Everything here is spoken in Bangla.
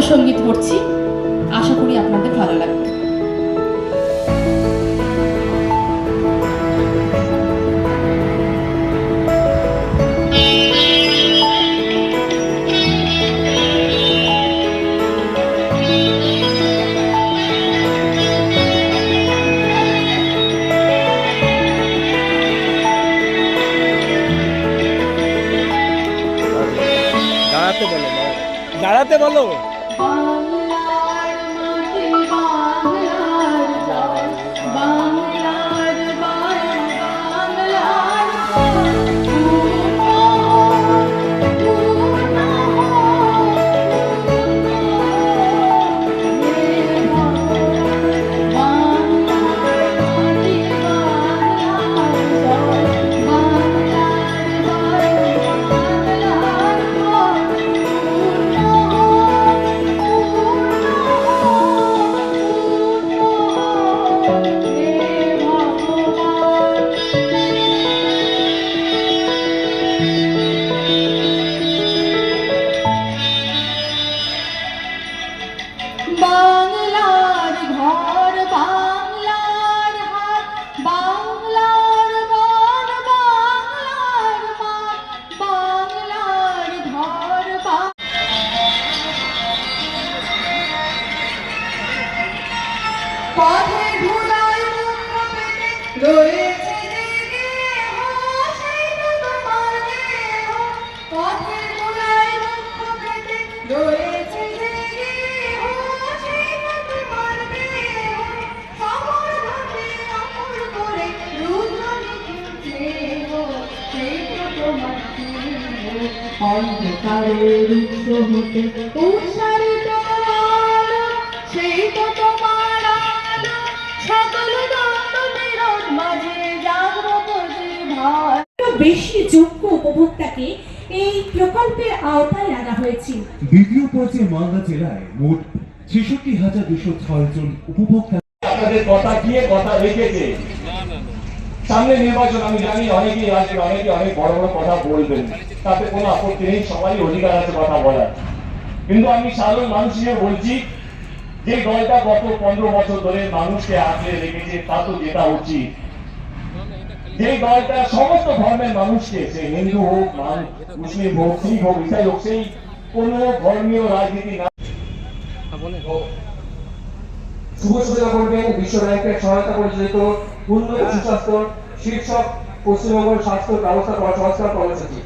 সংগীত করছি আশা করি আপনাদের ভালো লাগবে। দাঁড়াতে বলো দাঁড়াতে বলো। বাংলার অন্ধকারের উৎস হতে উৎসারিত বেশি যোগ্য উপভোক্তাকে এই প্রকল্পের আওতায় আনা হয়েছে। দ্বিতীয় পর্যায়ে মালদা জেলায় মোট ছেষট্টি হাজার দুশো ছয় জন উপভোক্তা আপনাদের কথা দিয়ে কথা রেখেছে। সামনে নির্বাচন আমি জানি অনেকেই আসবে অনেকে অনেক বড় বড় কথা বলবেন। তাতে কোনো আপত্তি নেই সবারই অধিকার আছে কথা বলার। কিন্তু আমি সাধারণ মানুষ হিসেবে বলছি যে দলটা গত পনেরো বছর ধরে মানুষকে আগলে রেখেছে তা তো যেটা উচিত। যে দলটা সমস্ত ধর্মের মানুষকে সে হিন্দু হোক মুসলিম হোক শিখ হোক ইসাই হোক সেই কোনো ধর্মীয় রাজনীতি না। শুভ সূচনা করবেন বিশ্ব ব্যাংকের সহায়তা পরিচালিত উন্নত সুস্বাস্থ্য শীর্ষক পশ্চিমবঙ্গের স্বাস্থ্য ব্যবস্থা সংস্কার কর্মসূচি